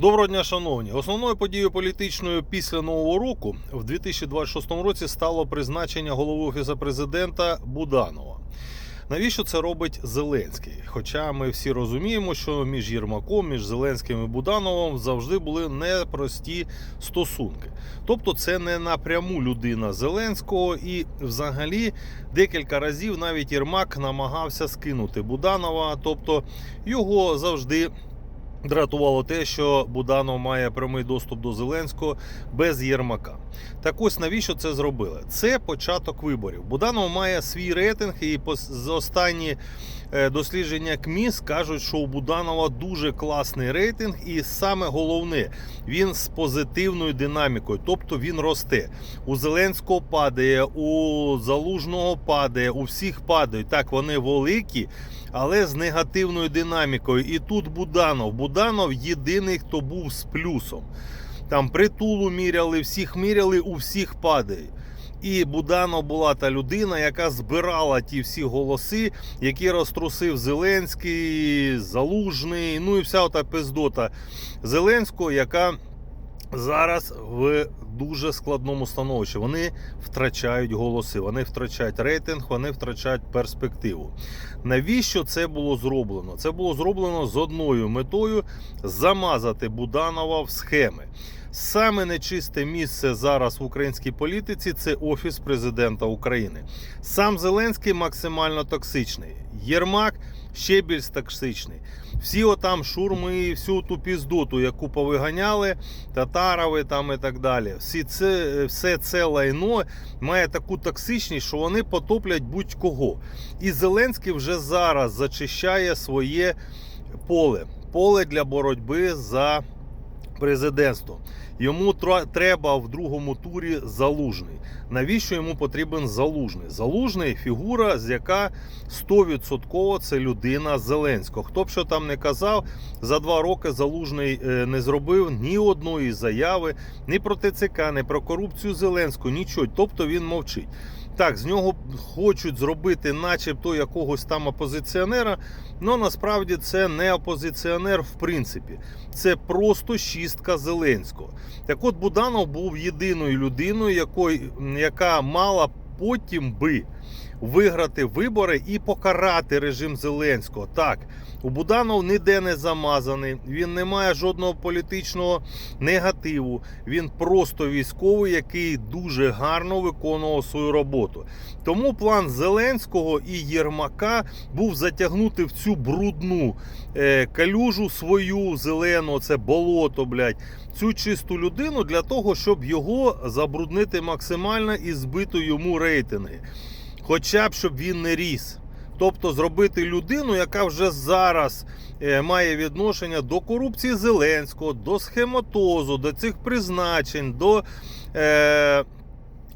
Доброго дня, шановні. Основною подією політичною після нового року в 2026 році стало призначення голови офісу президента Буданова. Навіщо це робить Зеленський? Хоча ми всі розуміємо, що між Єрмаком, між Зеленським і Будановим завжди були непрості стосунки. Тобто, це не напряму людина Зеленського, і взагалі декілька разів навіть Єрмак намагався скинути Буданова, тобто його завжди. Дратувало те, що Буданов має прямий доступ до Зеленського без Єрмака. Так ось навіщо це зробили? Це початок виборів. Буданов має свій рейтинг, і пос- з останні е, дослідження КМІС кажуть, що у Буданова дуже класний рейтинг, і саме головне, він з позитивною динамікою, тобто він росте. У Зеленського падає, у Залужного падає, у всіх падають. Так, вони великі, але з негативною динамікою. І тут Буданов. Буданов єдиний, хто був з плюсом. Там притулу міряли, всіх міряли, у всіх падає. І Буданов була та людина, яка збирала ті всі голоси, які розтрусив Зеленський, Залужний, ну і вся ота пиздота Зеленського, яка зараз в дуже складному становищі. Вони втрачають голоси, вони втрачають рейтинг, вони втрачають перспективу. Навіщо це було зроблено? Це було зроблено з одною метою замазати Буданова в схеми. Саме нечисте місце зараз в українській політиці це офіс президента України. Сам Зеленський максимально токсичний. Єрмак ще більш токсичний. Всі отам шурми, всю ту піздоту, яку повиганяли, татарови там і так далі. Всі це, все це лайно має таку токсичність, що вони потоплять будь-кого. І Зеленський вже зараз зачищає своє поле. Поле для боротьби за президентство. Йому треба в другому турі залужний. Навіщо йому потрібен залужний? Залужний фігура, з яка 100% це людина Зеленського. Хто б що там не казав, за два роки залужний е, не зробив ні одної заяви, ні про ТЦК, ні про корупцію Зеленського, нічого. Тобто він мовчить. Так, з нього хочуть зробити, начебто, якогось там опозиціонера. але насправді це не опозиціонер в принципі. Це просто чистка Зеленського. Так от Буданов був єдиною людиною, якої, яка мала потім би виграти вибори і покарати режим Зеленського. Так, у Буданов ніде не замазаний, він не має жодного політичного негативу. Він просто військовий, який дуже гарно виконував свою роботу. Тому план Зеленського і Єрмака був затягнути в цю брудну е, калюжу свою зелену, це болото, блядь, цю чисту людину для того, щоб його забруднити максимально і збити йому рейтинги. Хоча б щоб він не ріс. Тобто зробити людину, яка вже зараз е, має відношення до корупції Зеленського, до схематозу, до цих призначень, до е,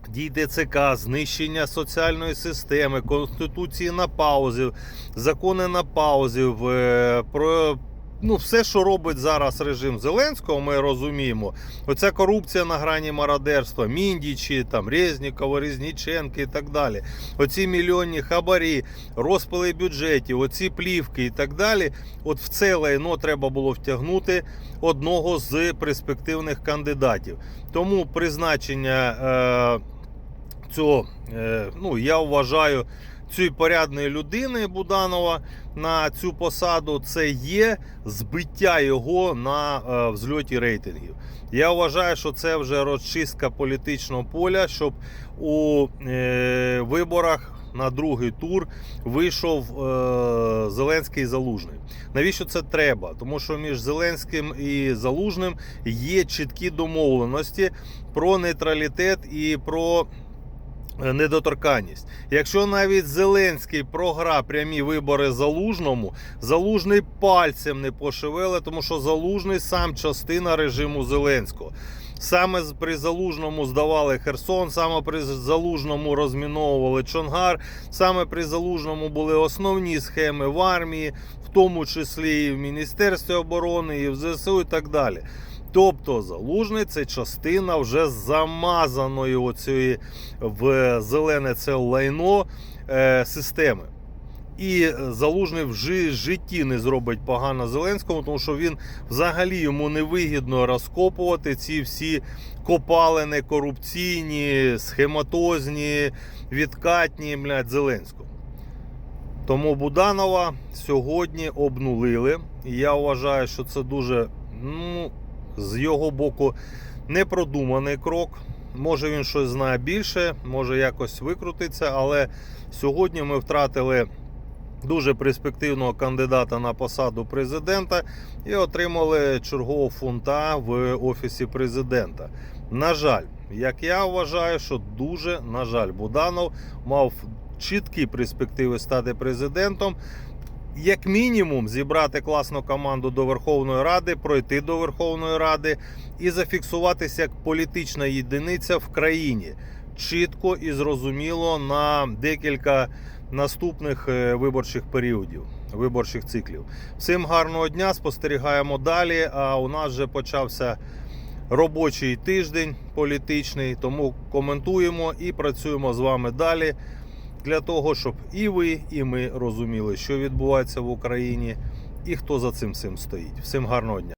дій ДЦК, знищення соціальної системи, конституції на паузі, закони на паузі, е, про ну, все, що робить зараз режим Зеленського, ми розуміємо. Оця корупція на грані мародерства, Міндічі, там Резнікова, Різніченки і так далі. Оці мільйонні хабарі, розпили бюджетів, оці плівки і так далі. От в це лайно треба було втягнути одного з перспективних кандидатів. Тому призначення е, цього, е, ну я вважаю. Цієї порядної людини Буданова на цю посаду це є збиття його на е, взльоті рейтингів. Я вважаю, що це вже розчистка політичного поля, щоб у е, виборах на другий тур вийшов е, Зеленський і Залужний. Навіщо це треба? Тому що між Зеленським і Залужним є чіткі домовленості про нейтралітет і про. Недоторканність. Якщо навіть Зеленський програв прямі вибори залужному, залужний пальцем не пошевели, тому що залужний сам частина режиму Зеленського. Саме при залужному здавали Херсон, саме при залужному розміновували Чонгар, саме при залужному були основні схеми в армії, в тому числі і в Міністерстві оборони, і в ЗСУ, і так далі. Тобто залужний це частина вже замазаної оцієї в зелене це лайно е, системи. І Залужний в житті не зробить погано Зеленському, тому що він взагалі йому не вигідно розкопувати ці всі копалини корупційні, схематозні, відкатні блядь, Зеленського. Тому Буданова сьогодні обнулили. І я вважаю, що це дуже ну, з його боку непродуманий крок. Може він щось знає більше, може якось викрутиться, але сьогодні ми втратили дуже перспективного кандидата на посаду президента і отримали чергового фунта в офісі президента. На жаль, як я вважаю, що дуже на жаль, Буданов мав чіткі перспективи стати президентом. Як мінімум, зібрати класну команду до Верховної Ради, пройти до Верховної Ради і зафіксуватися як політична єдиниця в країні чітко і зрозуміло на декілька наступних е, виборчих періодів, виборчих циклів. Всім гарного дня, спостерігаємо далі. А у нас вже почався робочий тиждень політичний, тому коментуємо і працюємо з вами далі для того, щоб і ви, і ми розуміли, що відбувається в Україні, і хто за цим всім стоїть. Всім гарного дня.